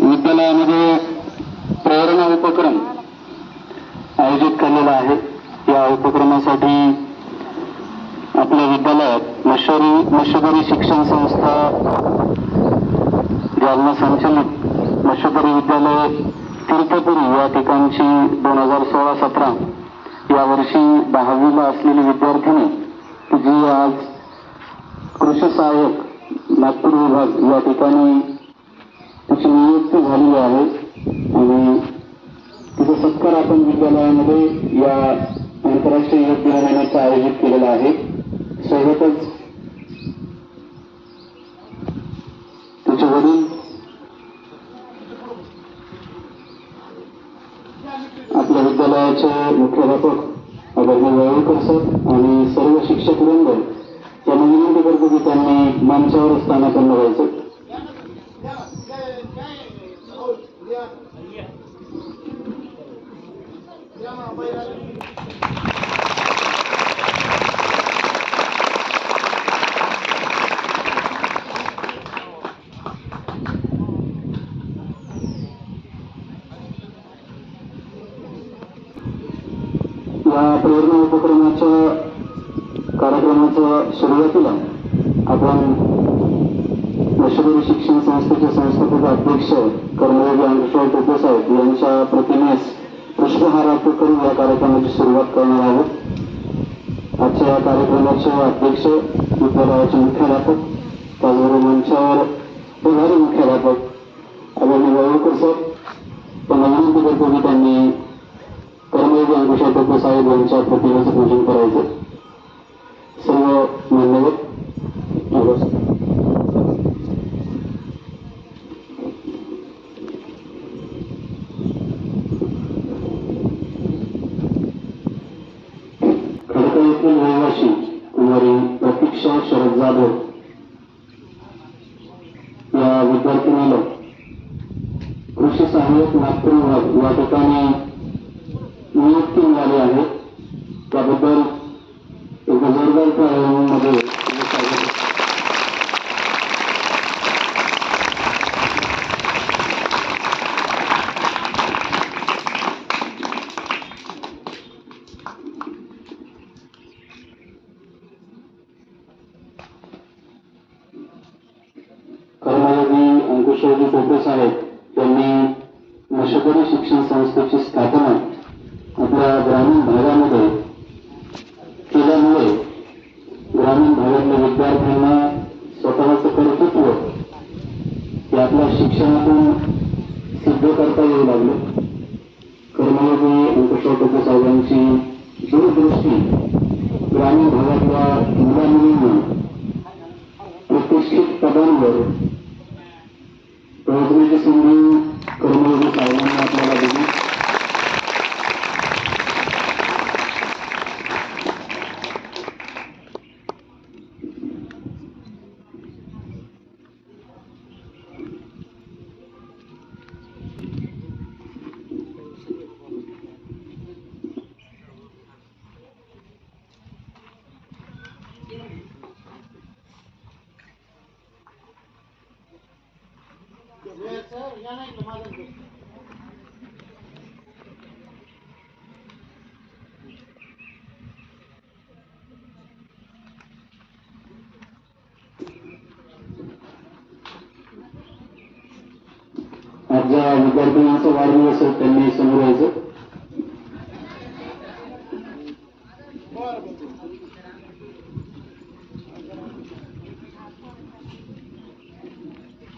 विद्यालयामध्ये प्रेरणा उपक्रम आयोजित केलेला आहे. या उपक्रमासाठी आपल्या विद्यालयात मशोरी मशोदरी शिक्षण संस्था जालना संचालित मशोदरी विद्यालय तीर्थपुरी या ठिकाणची दोन हजार सोळा सतरा या वर्षी दहावीला असलेली विद्यार्थिनी जी आज कृषी सहाय्यक नागपूर विभाग या ठिकाणी तिची नियुक्ती झालेली आहे. आणि तिचा सत्कार आपण विद्यालयामध्ये या आंतरराष्ट्रीय योग दिनानिमित्त आयोजित केलेला आहे. सोबतच तिचे वडील आपल्या विद्यालयाचे मुख्याध्यापक आदरणीय वळवकर सर आणि सर्व शिक्षक वृंद त्यांना विनंती करतो की त्यांनी मंचावर स्थानापन्न व्हायचं. या अध्यक्ष विद्यालयाचे मुख्याध्यापक त्याचबरोबर मंचावर प्रभारी मुख्याध्यापक आदरणीय वळवकर सर त्यांना विनंती त्यांनी कर्मयोगी अंकुशा टोपे साहेब यांच्या प्रतिमेचं पूजन करायचं. सर्व मान्यवर नमस्कार खडका येथील रहिवासी कुमारी प्रतीक्षा शरद जाधव या विद्यार्थिनीला कृषी सहाय्यक नागपूर विभाग या ठिकाणी नियुक्ती मिळाली आहे त्याबद्दल एका जोरदार टाळ्यांमध्ये तिचे स्वागत आहे. कर्मयोगी अंकुशयोगी टोपे साहेब यांनी शिक्षण संस्थेची स्थापना आपल्या ग्रामीण भागामध्ये आज ज्या विद्यार्थिनींचा वाढदिवस आहे त्यांनी समोर यायचं.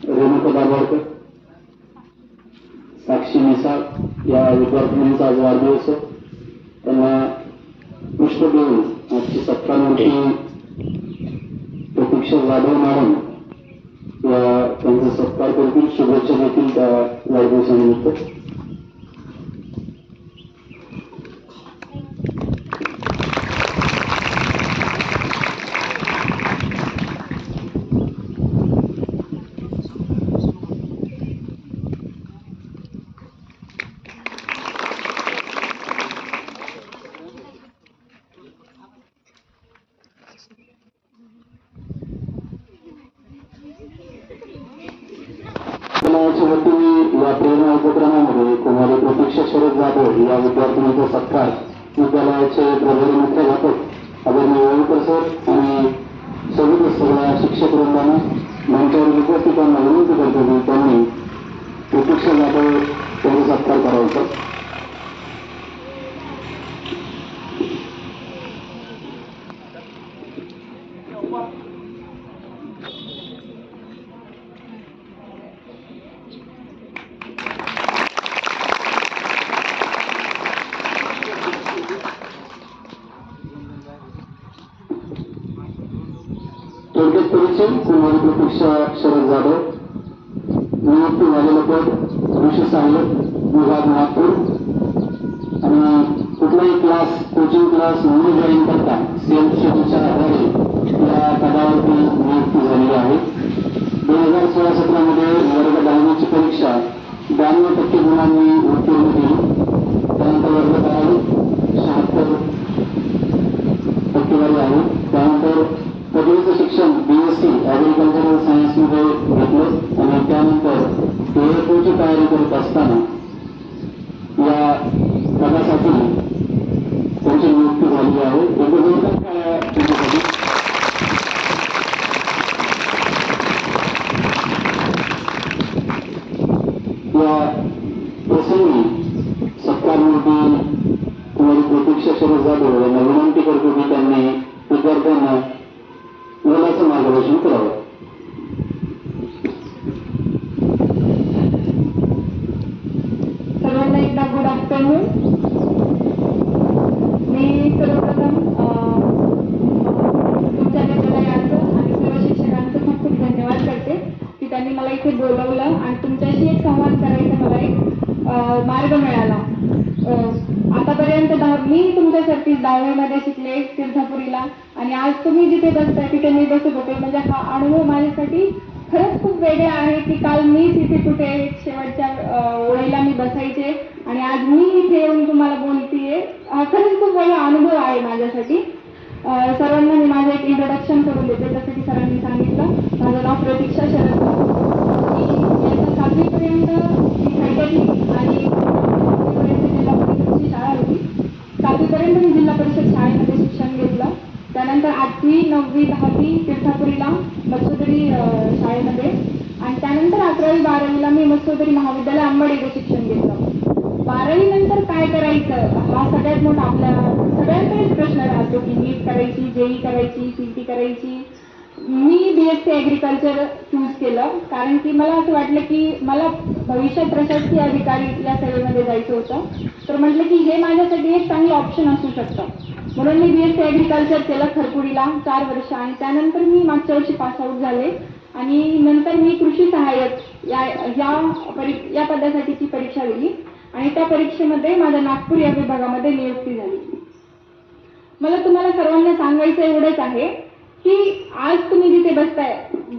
रेणुका दाभोळकर साक्षी मिसाळ या विद्यार्थिनींचा आज वाढदिवस त्यांना पुष्प देऊन आजची सत्तामूर्ती प्रतीक्षा जाधव मॅडम त्यांचा सत्कार करतील शुभेच्छा देतील त्या वाढदिवसानिमित्त. Kurtastana शिकले तीर्थापुरीला आणि आज तुम्ही जिथे बसताय तिथे मी बसत होते म्हणजे हा अनुभव माझ्यासाठी खरंच खूप वेगळा आहे की काल मी तिथे कुठे शेवटच्या अं, ओळीला मी बसायचे आणि आज मी इथे येऊन तुम्हाला बोलतीये हा खरंच खूप वेगळा अनुभव आहे माझ्यासाठी सर्वांना मी माझं एक इंट्रोडक्शन करून देते जसं की सरांनी सांगितलं माझं नाव प्रतीक्षा शरद मी सातवीपर्यंत मी खैट्याची आणि शाळा होती सातवीपर्यंत मी जिल्हा परिषद शाळेमध्ये शिक्षण घेतलं. त्यानंतर आठवी नववी दहावी तीर्थापुरीला मत्स्योदरी शाळेमध्ये. आणि त्यानंतर अकरावी बारावीला मी मत्स्योदरी महाविद्यालय अंबड येथे शिक्षण घेतलं. बारावी नंतर काय करायचं? हा सगळ्यात मोठा आपल्या सगळ्यांकडेच प्रश्न राहतो की नीट करायची जेई करायची सीटी करायची. मी B S C agriculture choose केलं. कारण की मला असं वाटलं की मला भविष्यात प्रशासकीय अधिकारी या सेवेमध्ये जायचं होतं. तर म्हटलं की हे माझ्यासाठी एक चांगलं ऑप्शन असू शकतं. म्हणून मी बी एस सी ॲग्रिकल्चर केलं खरपुडीला चार वर्ष आणि त्यानंतर मी मागच्या वर्षी पासआउट झाले. आणि नंतर मी कृषी सहाय्यक या या परी या पदासाठीची परीक्षा दिली. आणि त्या परीक्षेमध्ये माझ्या नागपूर या विभागामध्ये नियुक्ती झाली. मला तुम्हाला सर्वांना सांगायचं एवढंच आहे की आज तुम्ही जिथे बसताय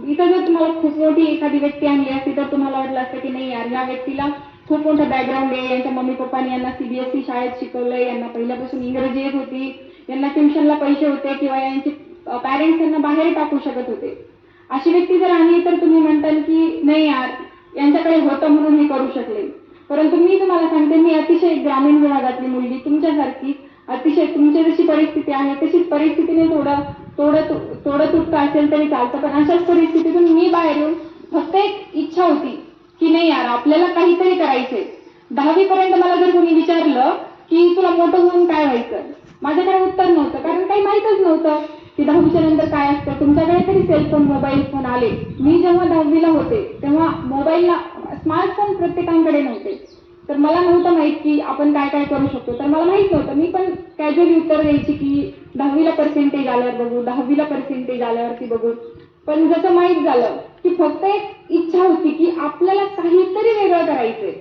इथं जर तुम्हाला खूप मोठी एखादी व्यक्ती आणली असती तर तुम्हाला वाटलं असतं की नाही यार या व्यक्तीला खूप मोठा बॅकग्राऊंड आहे. यांच्या मम्मी पप्पांनी यांना सीबीएसई शाळेत शिकवलंय यांना पहिल्यापासून इंग्रजी येत होती. यांना ट्युशनला पैसे होते किंवा यांचे पॅरेंट्स यांना बाहेर टाकू शकत होते. अशी व्यक्ती जर आली तर तुम्ही म्हणताल की नाही यार यांच्याकडे होतं म्हणून हे करू शकले. परंतु मी तुम्हाला सांगते मी अतिशय ग्रामीण विभागातली मुलगी तुमच्यासारखी अतिशय तुमची जशी परिस्थिती आहे तशीच परिस्थितीने थोडं तोडत तु- थोडं असेल तरी चालतं. पण अशाच परिस्थितीतून मी बाहेर येऊन फक्त एक इच्छा होती की नाही यार आपल्याला काहीतरी करायचंय. दहावी पर्यंत मला जर कोणी विचारलं की तुला मोठं होऊन काय व्हायचं? माझ्याकडे उत्तर नव्हतं कारण काही माहीतच नव्हतं की दहावीच्या नंतर काय असतं. तुमच्याकडे तरी सेलफोन मोबाईल फोन आले. मी जेव्हा दहावीला होते तेव्हा मोबाईलला स्मार्टफोन प्रत्येकांकडे नव्हते. तर मला नव्हतं माहीत की आपण काय काय करू शकतो. तर मला माहीत नव्हतं. मी पण कॅज्युअली उत्तर द्यायची की दहावीला पर्सेंटेज आल्यावर बघू दहावीला पर्सेंटेज आल्यावरती बघू. पण जसं माहीत झालं की फक्त एक इच्छा होती की आपल्याला काहीतरी वेगळं करायचंय.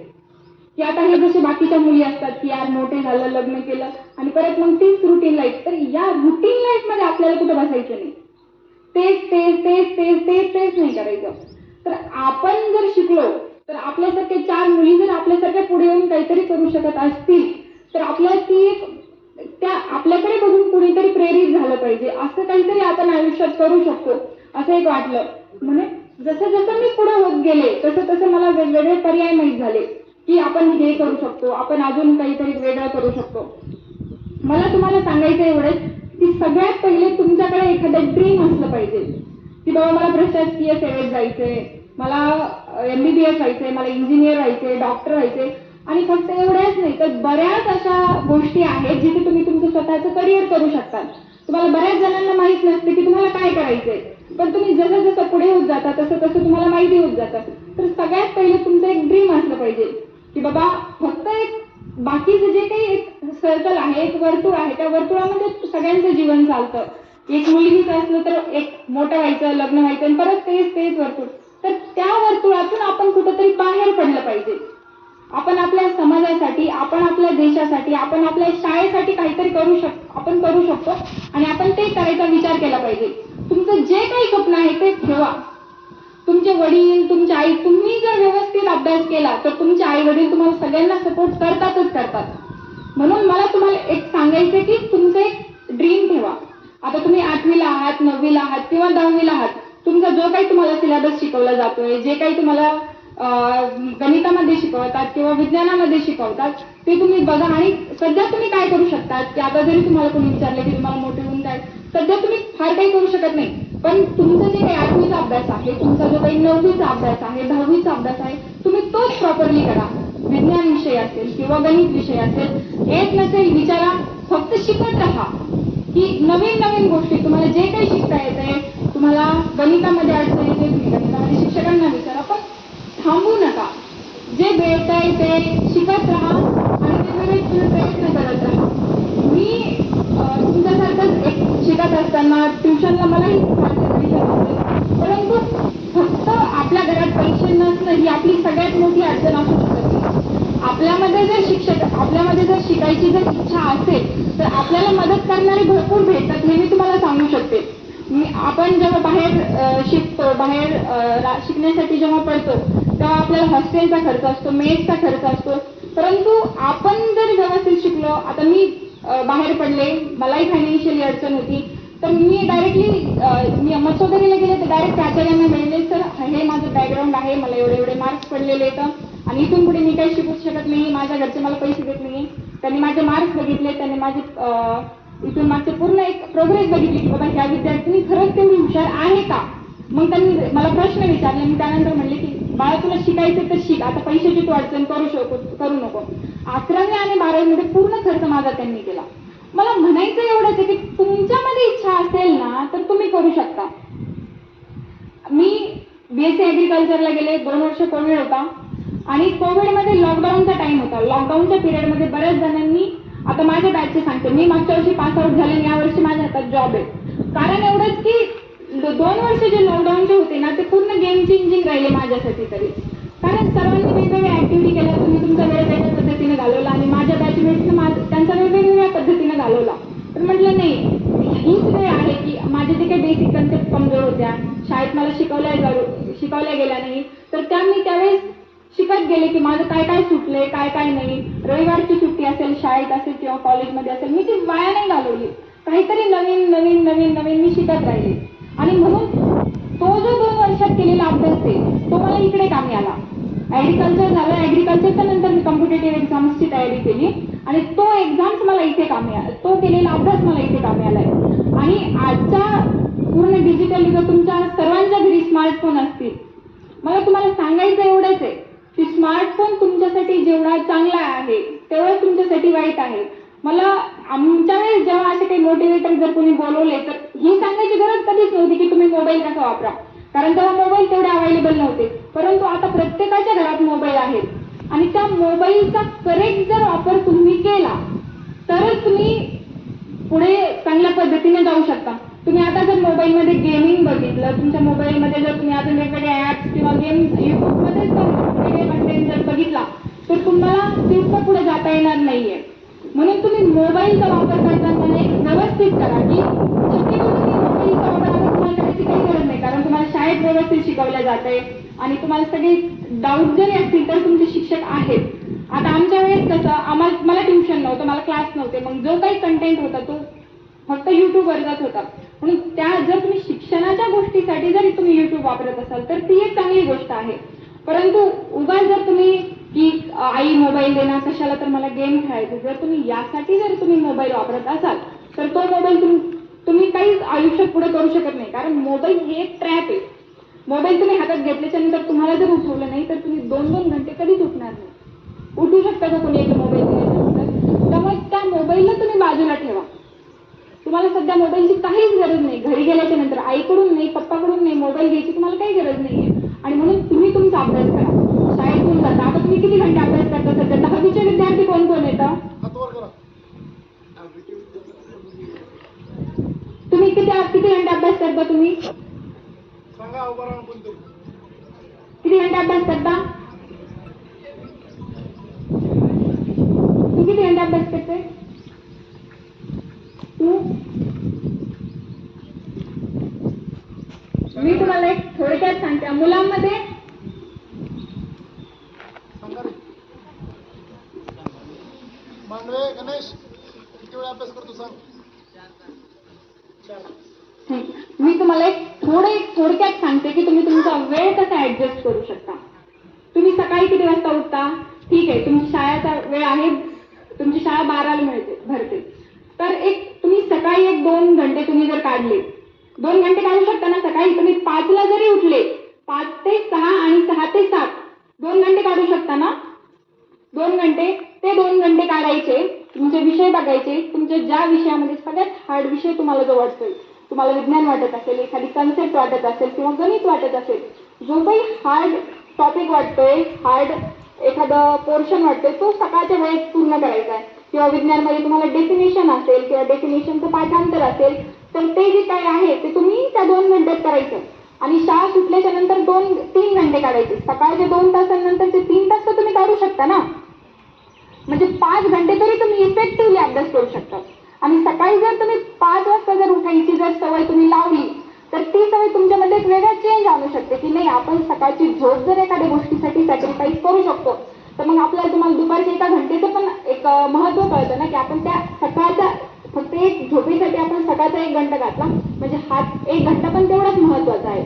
की आता हे जसे बाकीच्या मुली असतात की यार मोठे झालं लग्न केलं आणि परत मग तीच रुटीन लाईफ तर या रुटीन लाईफमध्ये आपल्याला कुठं बसायचं नाही. तेच तेच तेच तेच तेच तेच नाही करायचं. तर आपण जर शिकलो तर आपल्यासारखे चार मुली जर आपल्यासारख्या पुढे येऊन काहीतरी करू शकत असतील तर आपल्या ती एक त्या आपल्याकडे बघून कुणीतरी प्रेरित झालं पाहिजे. असं काहीतरी आपण आयुष्यात करू शकतो असं एक वाटलं. म्हणजे जसं जसं मी पुढे होत गेले तसं तसं मला वेगवेगळे पर्याय माहीत झाले की आपण हे करू शकतो आपण अजून काहीतरी वेगळं करू शकतो. मला तुम्हाला सांगायचं एवढंच की सगळ्यात पहिले तुमच्याकडे एखादं ड्रीम असलं पाहिजे. की बाबा मला प्रशासकीय सेवेत जायचंय मला एम बी बी एस व्हायचंय मला इंजिनियर व्हायचंय डॉक्टर व्हायचंय. आणि फक्त एवढ्याच नाही तर बऱ्याच अशा गोष्टी आहेत जिथे तुम्ही तुमचं स्वतःचं करिअर करू शकता. तुम्हाला बऱ्याच जणांना माहीत नसते की तुम्हाला काय करायचंय. पण तुम्ही जसं जसं पुढे होत जाता तसं तसं तुम्हाला माहिती होत जातं. तर सगळ्यात पहिले तुमचं एक ड्रीम असलं पाहिजे. की बाबा फक्त एक बाकीचं जे काही एक सर्कल आहे एक वर्तुळ आहे त्या वर्तुळामध्ये सगळ्यांचं जीवन चालतं. एक मुलगीच असलं तर एक मोठं व्हायचं लग्न व्हायचं आणि परत तेच तेच वर्तुळ. वर्तुळातून आपण कुठंतरी बाहेर पडलं पाहिजे. आपण आपल्या समाजासाठी आपण आपल्या देशासाठी आपण आपल्या शाळेसाठी काहीतरी करू शक आपण करू शकतो आणि आपण ते करायचा विचार केला पाहिजे. तुमचं जे काही स्वप्न आहे ते ठेवा. तुमचे वडील तुमची आई तुम्ही जर व्यवस्थित अभ्यास केला तर तुमचे आई वडील तुम्हाला सगळ्यांना सपोर्ट करतातच करतात. म्हणून मला तुम्हाला एक सांगायचं की तुमचं एक ड्रीम ठेवा. आता तुम्ही आठवीला आहात नववीला आहात किंवा दहावीला आहात तुमचा जो काही तुम्हाला सिलेबस शिकवला जातोय जे काही तुम्हाला गणितामध्ये शिकवतात किंवा विज्ञानामध्ये शिकवतात ते तुम्ही बघा आणि सध्या तुम्ही काय करू शकतात की आता जरी तुम्हाला कोणी विचारलं की तुम्हाला मोठे होऊन काय सध्या तुम्ही फार काही करू शकत नाही. पण तुमचा जे काही आठवीचा अभ्यास आहे तुमचा जो काही नववीचा अभ्यास आहे दहावीचा अभ्यास आहे तुम्ही तोच प्रॉपरली करा. विज्ञान विषय असेल किंवा गणित विषय असेल येत नसेल विचारा फक्त शिकत राहा. नवीन नवीन गोष्टी तुम्हाला जे काही शिकता येते तुम्हाला गणितामध्ये अडचण येते तुम्ही गणितामध्ये शिक्षकांना विचारा पण थांबू नका. जे मिळतंय ते शिकत राहा आणि वेगवेगळे तुम्ही प्रयत्न करत राहा. मी तुमच्यासारखंच एक शिकत असताना ट्युशनला मलाही परंतु फक्त आपल्या घरात पैसे नसणं ही आपली सगळ्यात मोठी अडचण असू शकते. आपल्यामध्ये जर शिक्षक आपल्यामध्ये जर शिकायची जर इच्छा असेल तर आपल्याला मदत करणारे भरपूर भेटतात हे मी तुम्हाला सांगू शकते. मी आपण जेव्हा बाहेर शिकतो बाहेर रा- शिकण्यासाठी जेव्हा पडतो तेव्हा आपल्याला हॉस्टेलचा खर्च असतो मेसचा खर्च असतो. परंतु आपण जर व्यवस्थित शिकलो आता मी बाहेर पडले मलाही फायनान्शियली अडचण होती तर मी डायरेक्टली मी मत्स्योदरीला गेले तर डायरेक्ट प्राचार्यांना मिळले सर हे माझं बॅकग्राऊंड आहे मला एवढे एवढे मार्क्स पडलेले आहेत. आणि इथून पुढे मी काही शिकू शकत नाही माझ्या घरचे मला पैसे देत नाही. त्यांनी माझे मार्क्स बघितले त्यांनी माझे इथून मागचे पूर्ण एक प्रोग्रेस बघितली की बाबा ह्या विद्यार्थ्यांनी खरंच तेवढी हुशार आहे का? मग त्यांनी मला प्रश्न विचारले मी त्यानंतर म्हणले की बाळा तुला शिकायचं तर शिक आता पैशाची तू अडचण करू शकतो करू नको. अकरावी आणि बारावीमध्ये पूर्ण खर्च माझा त्यांनी केला. मला म्हणायचं एवढंच आहे की तुमच्यामध्ये इच्छा असेल ना तर तुम्ही करू शकता. मी बीएससी ऍग्रिकल्चरला गेले दोन वर्ष कोविड होता. आणि कोविडमध्ये लॉकडाऊनचा टाइम होता. लॉकडाऊनच्या पिरियडमध्ये बऱ्याच जणांनी आता माझ्या बॅचचे सांगते. मी मागच्या वर्षी पास आउट झाले आणि यावर्षी माझ्या हातात जॉब आहे. कारण एवढंच की दोन वर्ष जे लॉकडाऊनचे होते ना ते पूर्ण गेम चेंजिंग राहिले माझ्यासाठी तरी. कारण सर्वांनी वेगवेगळ्या ऍक्टिव्हिटी केल्या. तुम्ही तुमचा वेळ वेगळ्या पद्धतीने घालवला आणि माझ्या बॅचमेट्सने माझ त्यांचा वेळ वेगवेगळ्या पद्धतीने घालवला. तर म्हटलं नाही हीच वेळ आहे की माझे जे काही बेसिक कन्सेप्ट कमजोर होत्या शाळेत मला शिकवल्या जाऊ शिकवल्या गेल्या नाही तर त्या मी त्यावेळेस शिकत गेले की माझं काय काय सुटले काय काय नाही. रविवारची सुट्टी असेल शाळेत असेल किंवा कॉलेजमध्ये असेल मी ती वाया नाही घालवली. काहीतरी नवीन नवीन नवीन नवीन मी शिकत राहिले. आणि म्हणून तो जो दोन वर्षात केलेला अभ्यास आहे तो मला इकडे कामी आला. ॲग्रिकल्चर झालं ॲग्रिकल्चरच्या नंतर मी कॉम्पिटेटिव्ह एक्झाम्सची तयारी केली. आणि तो एक्झाम्स मला इथे कामी आला तो केलेला अभ्यास मला इथे कामी आहे आणि आजच्या पूर्ण डिजिटल युग तुमच्या सर्वांच्या घरी स्मार्टफोन असतील. मला तुम्हाला सांगायचं एवढंच आहे की स्मार्टफोन तुमच्यासाठी जेवढा चांगला आहे तेवढा तुमच्यासाठी वाईट आहे. मला आमच्या वेळेस जेव्हा असे काही मोटिवेटर जर कोणी बोलवले तर ही सांगायची गरज कधीच नव्हती की तुम्ही मोबाईल कसा वापरा. कारण तेव्हा मोबाईल तेवढे अवेलेबल नव्हते. परंतु आता प्रत्येकाच्या घरात मोबाईल आहेत. आणि त्या मोबाईलचा करेक्ट जर वापर तुम्ही केला तरच तुम्ही पुढे चांगल्या पद्धतीने जाऊ शकता. तुम्ही आता जर मोबाईलमध्ये गेमिंग बघितलं तुमच्या मोबाईलमध्ये जर तुम्ही अजून वेगवेगळे ऍप्स किंवा गेम युट्यूबमध्ये वेगवेगळे कंटेंट जर बघितला तर तुम्हाला तिथं पुढे जाता येणार नाहीये. म्हणून तुम्ही मोबाईलचा वापर करताना एक व्यवस्थित करा की मोबाईलचा वापर आता तुम्हाला करायची काही गरज नाही कारण तुम्हाला शाळेत व्यवस्थित शिकवलं आहे आणि तुम्हाला सगळे डाऊट जरी असतील तर तुमचे शिक्षक आहेत. आता आमच्या वेळेस कसं आम्हाला मला ट्युशन नव्हतं मला क्लास नव्हते मग जो काही कंटेंट होता तो फक्त युट्यूब जात होता. म्हणून त्या जर तुम्ही शिक्षणाच्या गोष्टीसाठी जरी तुम्ही युट्यूब वापरत असाल तर ती एक चांगली गोष्ट आहे. परंतु उगा जर तुम्ही की आई मोबाईल देणार कशाला तर मला गेम खेळायचे जर तुम्ही यासाठी जर तुम्ही मोबाईल वापरत असाल तर तो मोबाईल तुम्ही तुम्ही काहीच आयुष्यात पुढे करू शकत नाही. कारण मोबाईल हे एक ट्रॅप आहे. मोबाईल तुम्ही हातात घेतल्याच्या नंतर तुम्हाला जर उठवलं नाही तर तुम्ही दोन दोन घंटे कधीच उठणार नाही. उठू शकता का कोणी एक मोबाईल दिल्याच्या त्यामुळे त्या मोबाईलला तुम्ही बाजूला ठेवा. तुम्हाला सध्या मोबाईलची काहीच गरज नाही. घरी गेल्याच्यानंतर आईकडून नाही पप्पाकडून नाही मोबाईल घ्यायची तुम्हाला काही गरज नाहीये. आणि म्हणून तुम्ही तुमचा अभ्यास करा. शाळेतून जाता? आता तुम्ही किती घंटे अभ्यास करता सध्या? दहावीचे विद्यार्थी कोण कोण येतं? तुम्ही किती किती घंटे अभ्यास करता तुम्ही? किती घंटे अभ्यास करता? तू किती घंटे अभ्यास करते मी तुम्हाला एक थोडक्यात सांगते. मुलांमध्ये सांगा रे मांडवे गणेश किती वेळा अभ्यास करतो सांग? चार. ठीक. मी तुम्हाला एक थोडे थोडक्यात सांगते की तुम्ही तुमचा वेळ कसा ऍडजस्ट करू शकता. तुम्ही सकाळी किती वाजता उठता? ठीक आहे. तुमची शाळेचा वेळ आहे. तुमची शाळा बाराला मिळते भरते. तर एक सकाळी एक दोन घंटे तुम्ही जर काढले. दोन घंटे काढू शकता ना सकाळी? तुम्ही पाचला जरी उठले पाच ते सहा आणि सहा ते सात दोन घंटे काढू शकता ना? दोन घंटे ते दोन घंटे काढायचे तुमचे विषय बघायचे तुमच्या ज्या विषयामध्ये सगळ्यात हार्ड विषय तुम्हाला जो वाटतोय तुम्हाला विज्ञान वाटत असेल एखादी कन्सेप्ट वाटत असेल किंवा गणित वाटत असेल जो काही हार्ड टॉपिक वाटतोय हार्ड एखादं पोर्शन वाटतोय तो सकाळच्या वेळेत पूर्ण करायचा आहे. किंवा विज्ञानमध्ये तुम्हाला डेफिनेशन असेल किंवा डेफिनेशनचं पाठांतर असेल तर ते जे काही आहे ते तुम्ही त्या दोन मिनिटात करायचं. आणि शाळा सुटल्याच्या नंतर दोन तीन घंटे काढायचे. सकाळचे दोन तासांनंतरचे तीन तास तर तुम्ही काढू शकता ना? म्हणजे पाच घंटे तरी तुम्ही इफेक्टिव्हली अभ्यास करू शकता. आणि सकाळी जर तुम्ही पाच वाजता जर उठायची जर सवय तुम्ही लावली तर ती सवय तुमच्यामध्ये एक वेगळा चेंज आणू शकते की नाही आपण सकाळची झोप जर एखाद्या गोष्टीसाठी सॅक्रिफाईस करू शकतो तर मग आपल्याला तुम्हाला दुपारच्या एका घंटेचं पण एक महत्त्व महत्त्व कळतं ना की आपण त्या सकाळच्या फक्त एक झोपेसाठी आपण सकाळचा एक घंटा घातला. म्हणजे हात एक घंटा पण तेवढाच महत्त्वाचा आहे.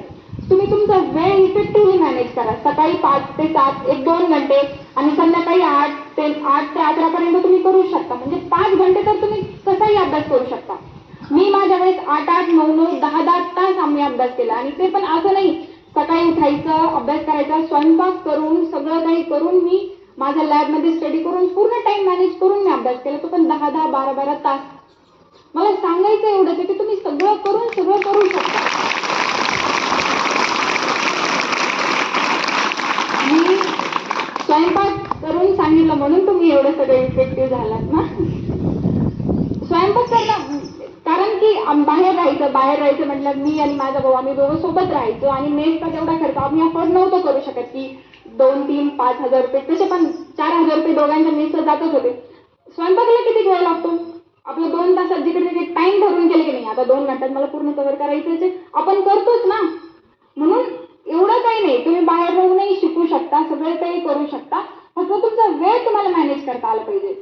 तुम्ही तुमचा वेळ इफेक्टिव्हली मॅनेज करा. सकाळी पाच ते सात एक दोन घंटे आणि संध्याकाळी आठ ते आठ ते अकरापर्यंत तुम्ही करू शकता. म्हणजे पाच घंटे तर तुम्ही कसाही अभ्यास करू शकता. मी माझ्या वेळेस आठ आठ नऊ नऊ दहा दहा तास आम्ही अभ्यास केला. आणि ते पण असं नाही सकाळी उठायचं अभ्यास करायचा स्वयंपाक करून सगळं काही करून मी माझ्या लॅबमध्ये स्टडी करून पूर्ण टाइम मॅनेज करून मी अभ्यास केला. तो पण दहा दहा बारा बारा तास. मला सांगायचं एवढंच आहे की तुम्ही सगळं करून सगळं करू शकता. मी स्वयंपाक करून सांगितलं म्हणून तुम्ही एवढं सगळं इफेक्टिव्ह झालात ना. स्वयंपाक करणं कारण की बाहेर राहायचं बाहेर राहायचं म्हटलं मी आणि माझा भाऊ आम्ही दोघं सोबत राहायचो आणि मेसचा तेवढा खर्च आम्ही अफोर्ड नव्हतो करू शकत की दोन तीन पाच हजार रुपये तसे पण चार हजार रुपये दोघांच्या मेसला जातच होते. स्वयंपाकाला किती वेळ लागतो? आपलं दोन तासात जिकडे तिकडे टाइम धरून केले की नाही? आता दोन घंट्यात मला पूर्ण कव्हर करायचं आपण करतोच ना. म्हणून एवढं काही नाही. तुम्ही बाहेर राहूनही शिकू शकता सगळं काही करू शकता. फक्त तुमचा वेळ तुम्हाला मॅनेज करता आला पाहिजे.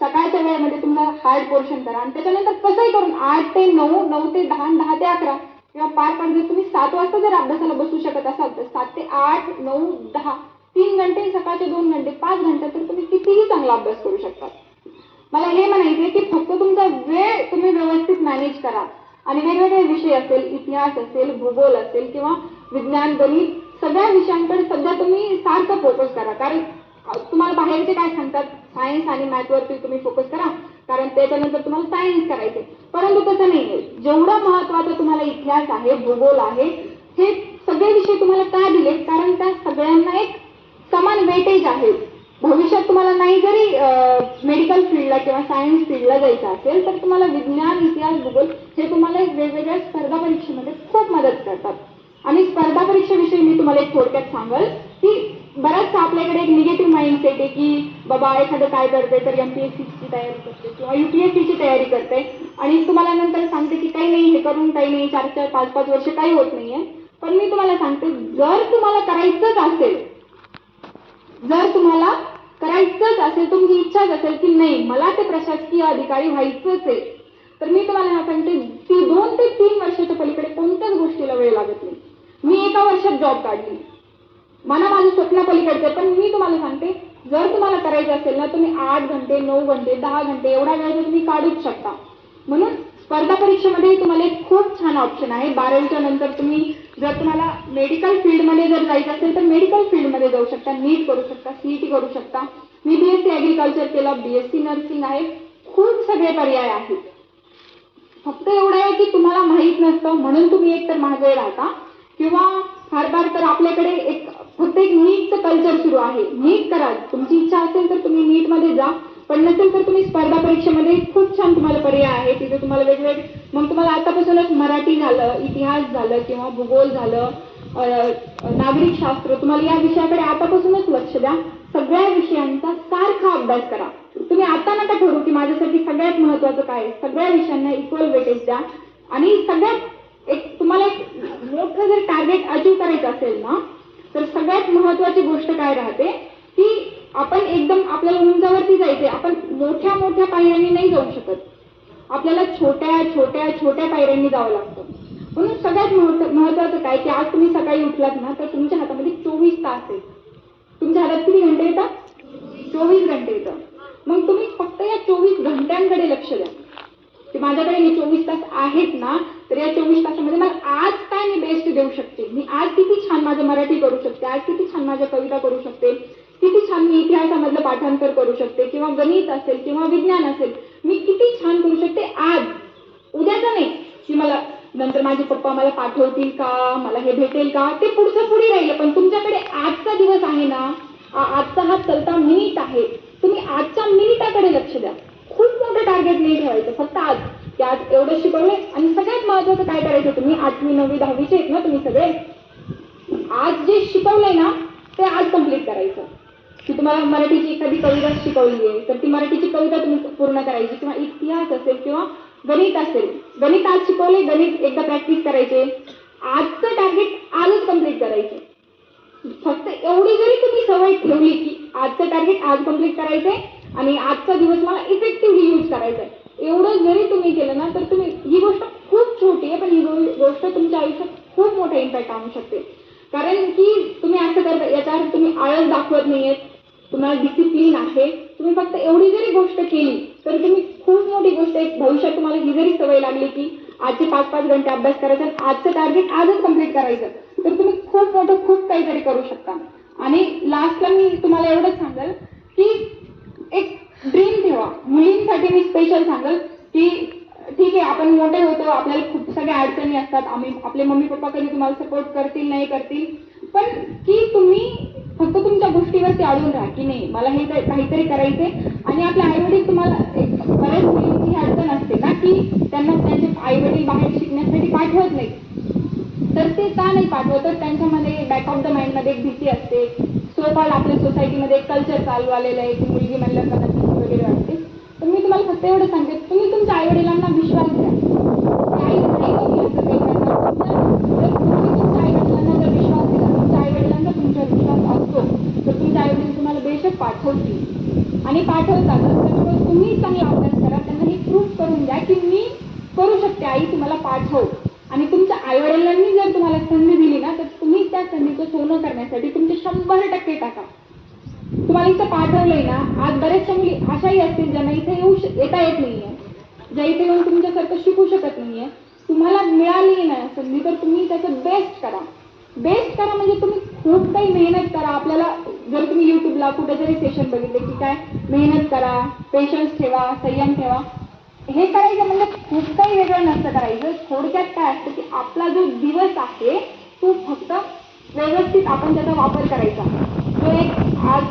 सकाळच्या वेळेमध्ये तुमचा हार्ड पोर्शन करा. आणि त्याच्यानंतर कसंही करून आठ ते नऊ नऊ ते दहा दहा ते अकरा. किंवा पाच पडले जर तुम्ही सात वाजता जर अभ्यासाला बसू शकत असाल तर सात ते आठ नऊ दहा तीन घंटे सकाळचे दोन घंटे पाच घंटे तर तुम्ही कितीही चांगला अभ्यास करू शकता मला हे म्हणायचे की फक्त तुमचा वेळ तुम्ही व्यवस्थित मॅनेज करा. आणि वेगवेगळे विषय असेल इतिहास असेल भूगोल असेल किंवा विज्ञान गणित सगळ्या विषयांकडे सध्या तुम्ही सारखं फोकस करा. कारण तुम्हाला बाहेरचे काय सांगतात? सायन्स आणि मॅथवरती तुम्ही फोकस करा. कारण त्याच्यानंतर तुम्हाला सायन्स करायचे परंतु तसं नाही आहे जेवढं तुम्हाला इतिहास आहे भूगोल आहे हे सगळे विषय तुम्हाला का दिले कारण त्या सगळ्यांना एक समान वेटेज आहे. भविष्यात तुम्हाला नाही जरी मेडिकल फील्डला किंवा सायन्स फील्डला जायचं असेल तर तुम्हाला विज्ञान इतिहास भूगोल हे तुम्हाला वेगवेगळ्या स्पर्धा परीक्षेमध्ये खूप मदत करतात. आणि स्पर्धा परीक्षेविषयी मी तुम्हाला एक थोडक्यात सांगल की बराचसा आपल्याकडे एक निगेटिव्ह माइंडसेट आहे की बाबा एखादं काय करते तर एमपीएससीची तयारी करते किंवा यू पी एस सीची तयारी करते आणि तुम्हाला नंतर सांगते की काही नाही हे करून काही नाही चार चार पाच पाच वर्ष काही होत नाहीये. पण मी तुम्हाला सांगते जर तुम्हाला करायचंच असेल जर तुम्हाला करायचंच असेल तुमची इच्छाच असेल की नाही मला ते प्रशासकीय अधिकारी व्हायचंच आहे तर मी तुम्हाला ना सांगते ती दोन ते तीन वर्षाच्या पलीकडे कोणत्याच गोष्टीला वेळ लागत नाही. मी एका वर्षात जॉब काढली. मला माझं स्वप्न पलीकडचं पण मी तुम्हाला सांगते जर तुम्हाला करायचं असेल ना तुम्ही आठ घंटे नऊ घंटे दहा घंटे एवढा वेळ तुम्ही काढूच शकता. म्हणून स्पर्धा परीक्षेमध्ये तुम्हाला एक खूप छान ऑप्शन आहे. बारावीच्या नंतर तुम्ही जर तुम्हाला मेडिकल फील्डमध्ये जर जायचं असेल तर मेडिकल फील्डमध्ये जाऊ शकता नीट करू शकता सीईटी करू शकता. मी बी एस सी ॲग्रिकल्चर केलं बी एस सी नर्सिंग आहे. खूप सगळे पर्याय आहेत. फक्त एवढं आहे की तुम्हाला माहीत नसतं म्हणून तुम्ही एकतर महागाई राहता. किंवा फार फार तर आपल्याकडे एक फक्त एक नीटचं कल्चर सुरू आहे. नीट करा. तुमची इच्छा असेल तर तुम्ही नीटमध्ये जा. पण नसेल तर तुम्ही स्पर्धा परीक्षेमध्ये खूप छान तुम्हाला पर्याय आहे. तिथे तुम्हाला वेगवेगळे मग तुम्हाला आतापासूनच मराठी झालं इतिहास झालं किंवा भूगोल झालं नागरिक शास्त्र तुम्हाला या विषयाकडे आतापासूनच लक्ष द्या. सगळ्या विषयांचा सारखा अभ्यास करा. तुम्ही आता नका ठरू की माझ्यासाठी सगळ्यात महत्वाचं काय आहे. सगळ्या विषयांना इक्वल वेटेज द्या. आणि सगळ्यात एक तुम्हाला एक मोठं जर टार्गेट अचीव करायचं असेल ना तर सगळ्यात महत्वाची गोष्ट काय राहते की आपण एकदम आपल्याला उंचावरती जायचे आपण मोठ्या मोठ्या पायऱ्यांनी नाही जाऊ शकत. आपल्याला छोट्या छोट्या छोट्या पायऱ्यांनी जावं लागतं. म्हणून सगळ्यात महत्व- महत्वाचं काय की आज तुम्ही सकाळी उठलात ना तर तुमच्या हातामध्ये चोवीस तास आहेत. तुमच्या हातात किती घंटे येतात? चोवीस घंटे येतात. मग तुम्ही फक्त या चोवीस घंट्यांकडे लक्ष द्या. की माझ्याकडे हे चोवीस तास आहेत ना तर या चोवीस तासामध्ये मला आज काय मी बेस्ट देऊ शकते? मी आज किती माझं मराठी करू शकते. आज किती छान माझ्या कविता करू शकते. किती छान मी इतिहासामधलं पाठांतर करू शकते. किंवा गणित असेल किंवा विज्ञान असेल मी किती छान करू शकते. आज उद्याचं नाही. की मला नंतर माझे पप्पा मला पाठवतील का? मला हे भेटेल का? ते पुढचं पुढे राहिलं. पण तुमच्याकडे आजचा दिवस आहे ना? आजचा हा चलता मिनिट आहे. तुम्ही आजच्या मिनिटाकडे लक्ष द्या. खूप मोठं टार्गेट नाही ठेवायचं. फक्त आज. की आज एवढं शिकवले आणि सगळ्यात महत्वाचं काय करायचं? तुम्ही आठवी नववी दहावीचे आहेत ना तुम्ही सगळे. आज जे शिकवलंय ना ते आज कंप्लीट करायचं. की तुम्हाला मराठीची एखादी कविता शिकवली आहे तर ती मराठीची कविता तुम्ही पूर्ण करायची किंवा इतिहास असेल किंवा गणित असेल. गणित आज शिकवले गणित एकदा प्रॅक्टिस करायचे. आजचं टार्गेट आजच कंप्लीट करायचे. फक्त एवढी जरी तुम्ही सवय ठेवली की आजचं टार्गेट आज कंप्लीट करायचंय आणि आजचा दिवस मला इफेक्टिव्हली यूज करायचा आहे एवढं जरी तुम्ही केलं ना तर तुम्ही ही गोष्ट खूप छोटी आहे पण ही गोष्ट तुमच्या आयुष्यात खूप मोठा इम्पॅक्ट आणू शकते. कारण की तुम्ही असं करता याचा अर्थ तुम्ही आळस दाखवत नाहीयेत. तुम्हाला डिसिप्लिन आहे. तुम्ही फक्त एवढी जरी गोष्ट केली तर तुम्ही खूप मोठी गोष्ट एक भविष्यात तुम्हाला ही जरी सवय लागली की आजचे पाच पाच घंटे अभ्यास करायचा आजचं टार्गेट आजच कंप्लीट करायचं तर तुम्ही खूप मोठं खूप काहीतरी करू शकता. आणि लास्टला मी तुम्हाला एवढंच सांगेल की एक ड्रीम ठेवा. मुलींसाठी मी स्पेशल सांगेल की ठीक आहे आपण मोठे होतो आपल्याला खूप सगळ्या अडचणी असतात. आम्ही आपले मम्मी पप्पा कधी तुम्हाला सपोर्ट करतील नाही करतील. पण की तुम्ही फक्त तुमच्या गोष्टीवरती अडून राहा की नाही मला हे काहीतरी करायचंय. आणि आपले आईवडील तुम्हाला बऱ्याच मुलींची ही अडचण असते ना की त्यांना त्यांचे आईवडील बाहेर शिकण्यासाठी पाठवत नाही तर ते का नाही पाठवत? तर त्यांच्यामध्ये बॅक ऑफ द माइंडमध्ये एक भीती असते. सो कॉल आपल्या सोसायटीमध्ये एक कल्चर चालू आलेलं आहे की मुलगी म्हणलं का तर मी तुम्हाला फक्त एवढं सांगते तुम्ही तुमच्या आईवडिलांना विश्वास द्या. आई नाही होती असं काही करणार. जर तुम्ही तुमच्या आईवडिलांना जर विश्वास दिला तुमच्या आईवडिलांना वडिलांचा विश्वास असतो तर तुमच्या आईवडील तुम्हाला बेशक पाठवतील. आणि पाठवतात. त्याच्यामुळे तुम्ही चांगला अभ्यास करा त्यांना हे प्रूफ करून द्या की मी करू शकते. आई तुम्हाला पाठव. आणि तुमच्या आईवडिलांनी जर तुम्हाला संधी दिली ना तर तुम्ही त्या संधीचं सोनं करण्यासाठी तुमचे शंभर टक्के टाका. तुम्हाला इथं पाठवलंय ना आज बऱ्याचशा मुली अशाही असतील ज्यांना इथे येऊ येता येत नाहीये. ज्या इथे येऊन तुमच्यासारखं शिकू शकत नाहीये. तुम्हाला मिळाली ना संधी तर तुम्ही त्याचं बेस्ट करा. बेस्ट करा म्हणजे तुम्ही खूप काही मेहनत करा. आपल्याला जर तुम्ही युट्यूबला कुठेतरी सेशन बघितले की काय मेहनत करा पेशन्स ठेवा संयम ठेवा. हे करायचं म्हणजे खूप काही वेगळं नसतं करायचं. थोडक्यात काय असतं की आपला जो दिवस आहे तो फक्त व्यवस्थित आपण त्याचा वापर करायचा. जो एक आज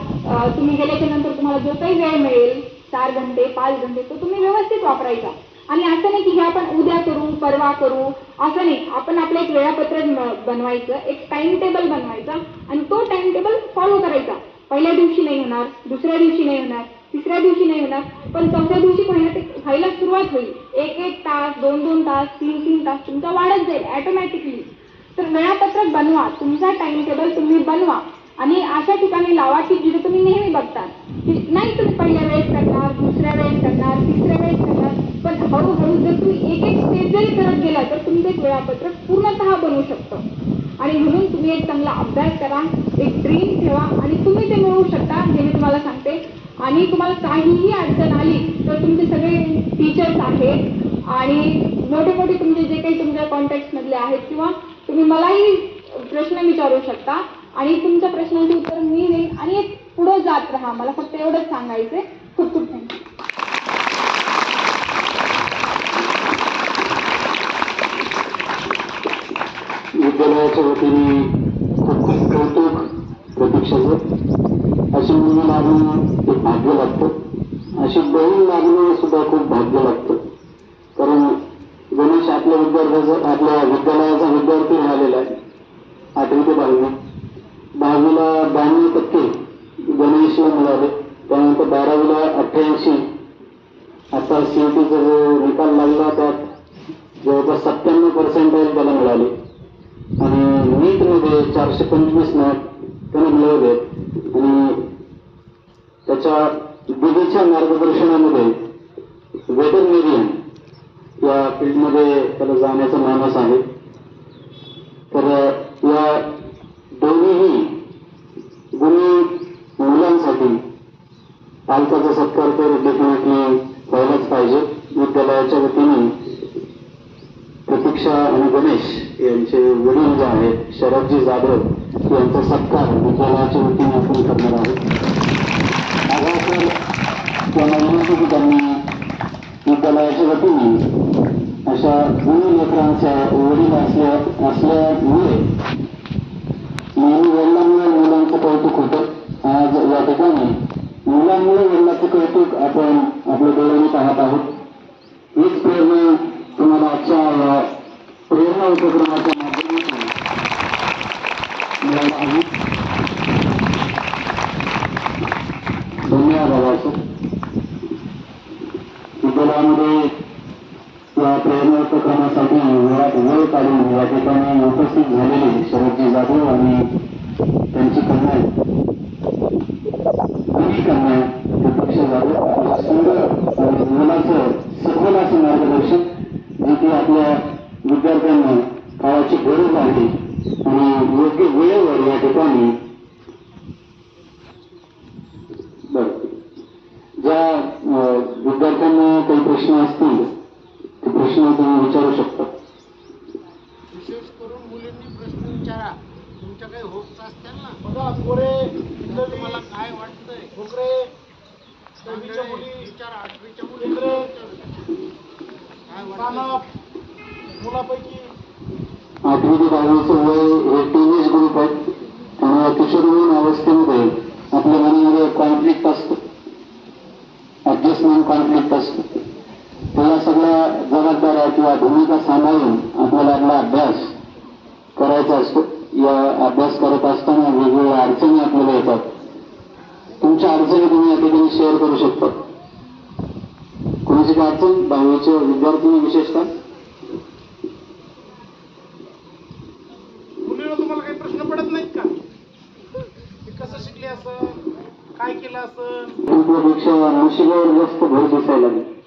तुम्ही गेल्याच्यानंतर तुम्हाला जो काही वेळ मिळेल चार घंटे पाच घंटे तो तुम्ही व्यवस्थित वापरायचा. आणि असं नाही की हे आपण उद्या करू परवा करू असं नाही. आपण आपलं एक वेळापत्रक बनवायचं एक टाइम टेबल बनवायचा आणि तो टाइम टेबल फॉलो करायचा. पहिल्या दिवशी नाही होणार दुसऱ्या दिवशी नाही होणार तिसऱ्या दिवशी नाही होणार पण चौथ्या दिवशी व्हायला ते व्हायला सुरुवात होईल. एक एक तास दोन दोन तास तीन तीन तास तुमचा वाढत जाईल ॲटोमॅटिकली तर वेळापत्रक बनवा. तुमचा टाइम टेबल तुम्ही बनवा. आणि अशा ठिकाणी लावा की जिथे तुम्ही नेहमी बघता की नाही तुम्ही पहिल्या वेळेस करणार दुसऱ्या वेळेस करणार तिसऱ्या वेळेस करणार. पण हळूहळू जर तुम्ही एक एक स्टेप जरी करत गेला तर तुमचं एक वेळापत्रक पूर्णतः बनवू शकतं. आणि म्हणून तुम्ही एक चांगला अभ्यास करा एक ड्रीम ठेवा आणि तुम्ही ते मिळवू शकता हे मी तुम्हाला सांगते. आणि तुम्हाला काहीही अडचण आली तर तुमचे सगळे टीचर्स आहेत. आणि मोठे मोठे तुमचे जे काही तुमच्या कॉन्टॅक्टमधले आहेत किंवा तुम्ही मलाही प्रश्न विचारू शकता. आणि तुमच्या प्रश्नांची उत्तर मी देईन. आणि एक पुढे जात राहा. मला फक्त एवढंच सांगायचंय खूप खूप थँक्यू विद्यालयाच्या वतीने खूप खूप कौतुक प्रतीक्षाचं अशी मुली लागणं खूप भाग्य लागतं. अशी बहीण लागणं सुद्धा खूप भाग्य लागतं. गणेश आपल्या विद्यार्थ्याचा आपल्या विद्यालयाचा विद्यार्थी राहिलेला आहे. आठवी ते दहावी दहावीला ब्याण्णव टक्के गणेश मिळाले. त्यानंतर बारावीला अठ्ठ्याऐंशी. आता सी टीचा जो निकाल लागला त्यात जवळपास सत्त्याण्णव पर्सेंटाईल त्याला मिळाले. आणि नीटमध्ये चारशे पंचवीस मार्क त्याने मिळवले. आणि त्याच्या दिदीच्या मार्गदर्शनामध्ये वेटरनेरियन या फील्डमध्ये त्याला जाण्याचा मानस आहे. तर या दोन्हीही गुणी मुलांसाठी पालकाचा सत्कार तर डेफिनेटली व्हायलाच पाहिजे. विद्यालयाच्या वतीने प्रतीक्षा आणि गणेश यांचे वडील जे आहेत शरदजी जाधव यांचा सत्कार विद्यालयाच्या वतीने आपण करणार आहोत. आगाऊ त्यांना विनंती की त्यांनी विद्यालयाच्या वतीने अशा दोन लेकरांच्या वडील असल्या असल्यामुळे नेहमी वडिलांमुळे मुलांचं कौतुक होतं. आज या ठिकाणी मुलांमुळे वडिलांचं कौतुक आपण आपल्या डोळ्यांनी पाहत आहोत. हीच प्रेरणा तुम्हाला आजच्या प्रेरणा उपक्रमाच्या माध्यमातून मिळायला हवी धन्यवाद बाबासं विद्यालयामध्ये या प्रेरणा उपक्रमासाठी वेळात वेळ काढून या ठिकाणी उपस्थित झालेले शरदजी जाधव आणि त्यांची कन्या दोन्ही कन्या प्रत्यक्ष जाधव आपल्या सुंदर मुलाचं सखोल असं मार्गदर्शन जे की आपल्या विद्यार्थ्यांना काळाची गरज आहे आणि योग्य वेळेवर या ठिकाणी बरं ज्या अं, विद्यार्थ्यांना काही प्रश्न असतील ते प्रश्न तुम्ही विचारू शकता विशेष करून मुलींनी प्रश्न विचारा तुमच्या काही होप्स असतील ना बघा पोरे तुम्हाला काय वाटतंय? भोकरे दहावीच्या मुली विचारा आठवीच्या मुली. मानव मुलापैकी. आठवी ते दहावीचं वय टीनेज ग्रुप आहे त्यामुळे किशोरवयीन अवस्थेमध्ये आपल्या मनामध्ये कॉन्फ्लिक्ट असतं. ऍडजस्टमेंट कॉन्फ्लिक्ट असतं. त्याला सगळ्या जबाबदाऱ्या किंवा भूमिका सांभाळून आपल्याला आपला अभ्यास करायचा असतो. या अभ्यास करत असताना वेगवेगळ्या अडचणी आपल्याला येतात. तुमच्या अडचणी तुम्ही या ठिकाणी शेअर करू शकता. कोणाची काही अडचण? दहावीचे विद्यार्थी विशेषतः? मुलीला तुम्हाला काही प्रश्न पडत नाहीत का? कसं शिकले असं? काय केलं असं? पेक्षा नशिबावर जास्त भर दिसायला लागली.